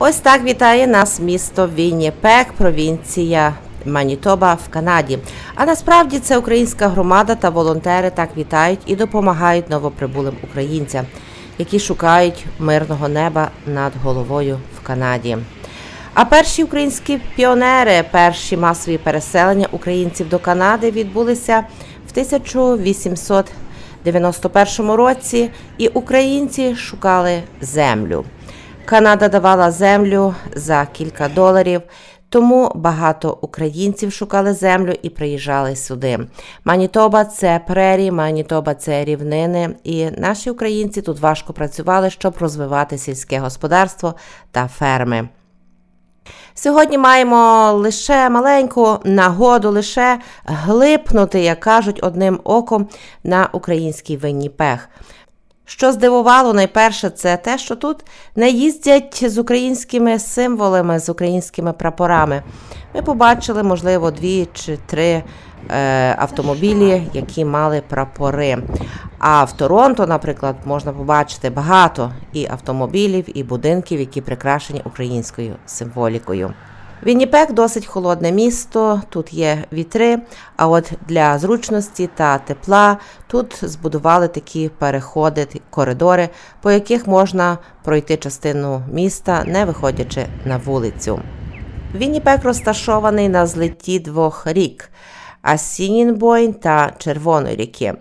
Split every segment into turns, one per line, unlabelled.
Ось так вітає нас місто Вінніпек, провінція Манітоба в Канаді. А насправді це українська громада та волонтери так вітають і допомагають новоприбулим українцям, які шукають мирного неба над головою в Канаді. А перші українські піонери, перші масові переселення українців до Канади відбулися в 1891 році, і українці шукали землю. Канада давала землю за кілька доларів, тому багато українців шукали землю і приїжджали сюди. Манітоба це прері, Манітоба це рівнини, і наші українці тут важко працювали, щоб розвивати сільське господарство та ферми. Сьогодні маємо лише маленьку нагоду, лише глипнути, як кажуть, одним оком на український Винніпех. Що здивувало найперше, це те, що тут не їздять з українськими символами, з українськими прапорами. Ми побачили, можливо, дві чи три е, автомобілі, які мали прапори. А в Торонто, наприклад, можна побачити багато і автомобілів, і будинків, які прикрашені українською символікою. Вінніпек досить холодне місто, тут є вітри, а от для зручності та тепла тут збудували такі переходи, коридори, по яких можна пройти частину міста, не виходячи на вулицю. Вінніпек розташований на злитті двох рік Асінінбойн та Червоної ріки.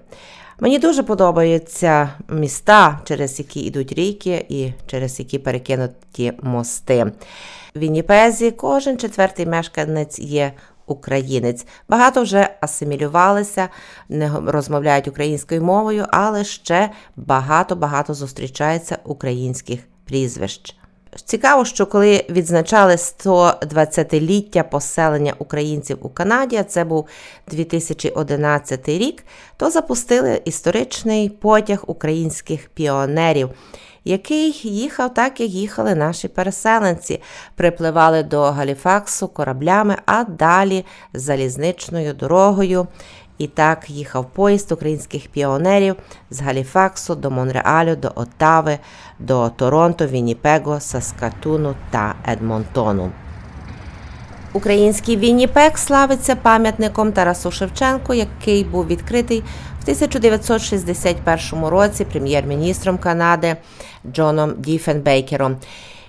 Мені дуже подобаються міста, через які йдуть ріки і через які перекинуті мости. В Вінніпезі кожен четвертий мешканець є українець. Багато вже асимілювалися, не розмовляють українською мовою, але ще багато-багато зустрічається українських прізвищ. Цікаво, що коли відзначали 120-ліття поселення українців у Канаді, це був 2011 рік, то запустили історичний потяг українських піонерів, який їхав так, як їхали наші переселенці, припливали до Галіфаксу кораблями, а далі залізничною дорогою. І так їхав поїзд українських піонерів з Галіфаксу до Монреалю, до Оттави, до Торонто, Вінніпего, Саскатуну та Едмонтону. Український Вінніпек славиться пам'ятником Тарасу Шевченку, який був відкритий в 1961 році прем'єр-міністром Канади Джоном Діфенбейкером.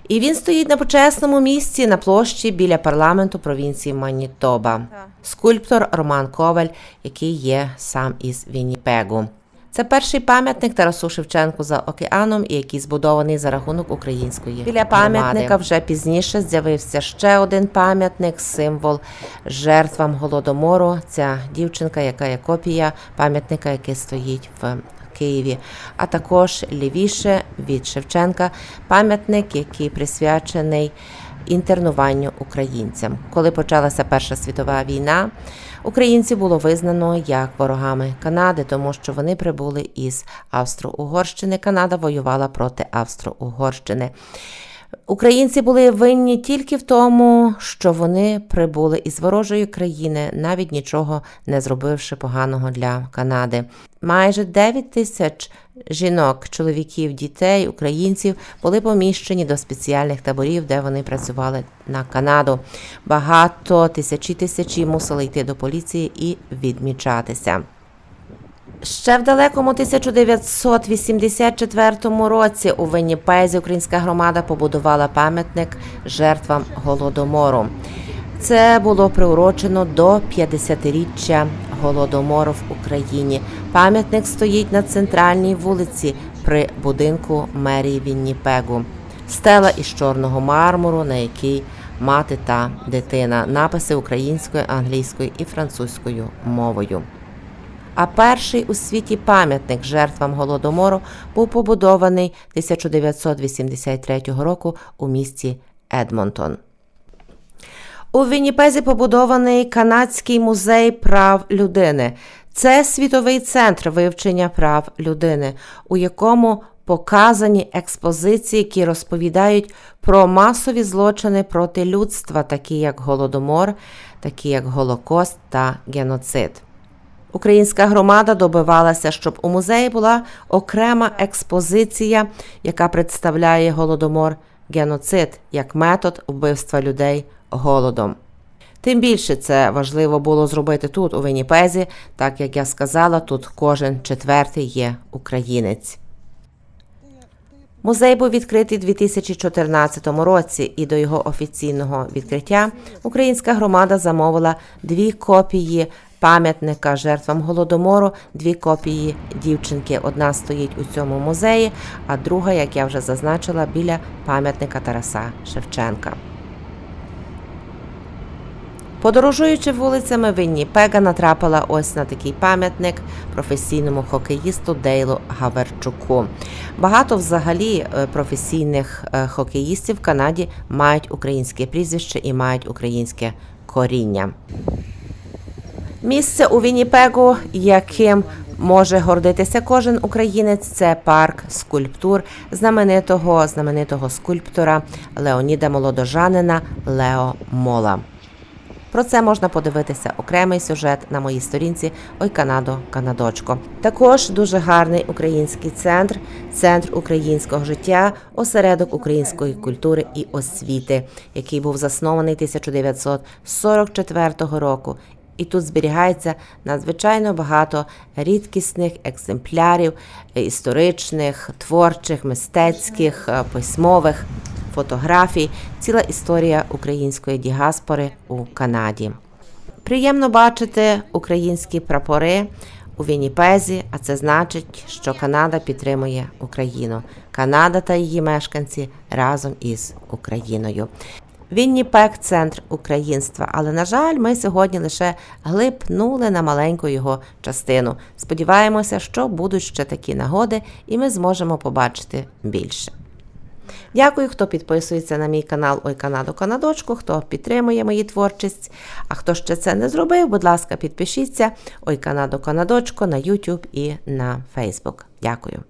І він стоїть на почесному місці на площі біля парламенту провінції Манітоба. Скульптор Роман Коваль, який є сам із Вінніпегу. Це перший пам'ятник Тарасу Шевченку за океаном, і який збудований за рахунок української. Біля пам'ятника вже пізніше з'явився ще один пам'ятник, символ жертвам голодомору. Ця дівчинка, яка є копія пам'ятника, який стоїть в Києві, а також лівіше від Шевченка пам'ятник, який присвячений інтернуванню українцям. Коли почалася Перша світова війна, українців було визнано як ворогами Канади, тому що вони прибули із Австро-Угорщини. Канада воювала проти Австро-Угорщини. Українці були винні тільки в тому, що вони прибули із ворожої країни, навіть нічого не зробивши поганого для Канади. Майже 9 тисяч жінок, чоловіків, дітей, українців були поміщені до спеціальних таборів, де вони працювали на Канаду. Багато тисячі тисячі мусили йти до поліції і відмічатися. Ще в далекому 1984 році у Винніпезі українська громада побудувала пам'ятник жертвам голодомору. Це було приурочено до 50-річчя голодомору в Україні. Пам'ятник стоїть на центральній вулиці при будинку мерії Вінніпегу. Стела із чорного мармуру, на якій мати та дитина, написи українською, англійською і французькою мовою. А перший у світі пам'ятник жертвам голодомору був побудований 1983 року у місті Едмонтон. У Вінніпезі побудований Канадський музей прав людини. Це світовий центр вивчення прав людини, у якому показані експозиції, які розповідають про масові злочини проти людства, такі як Голодомор, такі як Голокост та геноцид. Українська громада добивалася, щоб у музеї була окрема експозиція, яка представляє голодомор геноцид як метод вбивства людей голодом. Тим більше це важливо було зробити тут, у Вінніпезі, так як я сказала, тут кожен четвертий є українець. Музей був відкритий у 2014 році, і до його офіційного відкриття українська громада замовила дві копії пам'ятника жертвам голодомору, дві копії дівчинки. Одна стоїть у цьому музеї, а друга, як я вже зазначила, біля пам'ятника Тараса Шевченка. Подорожуючи вулицями Вінніпега, натрапила ось на такий пам'ятник професійному хокеїсту Дейлу Гаверчуку. Багато взагалі е, професійних е, хокеїстів в Канаді мають українське прізвище і мають українське коріння. Місце у Вінніпегу, яким може гордитися кожен українець, це парк скульптур знаменитого знаменитого скульптора Леоніда Молодожанина Лео Мола. Про це можна подивитися окремий сюжет на моїй сторінці Ой Канадо Канадочко. Також дуже гарний український центр, центр українського життя, осередок української культури і освіти, який був заснований 1944 року. І тут зберігається надзвичайно багато рідкісних екземплярів е, історичних, творчих, мистецьких, е, письмових фотографій, ціла історія української діаспори у Канаді. Приємно бачити українські прапори у Вінніпезі, а це значить, що Канада підтримує Україну. Канада та її мешканці разом із Україною. Вінніпек центр українства, але на жаль, ми сьогодні лише глипнули на маленьку його частину. Сподіваємося, що будуть ще такі нагоди, і ми зможемо побачити більше. Дякую, хто підписується на мій канал Ой Канаду Канадочку, хто підтримує мої творчість. А хто ще це не зробив, будь ласка, підпишіться Ой Канаду Канадочку на YouTube і на Facebook. Дякую.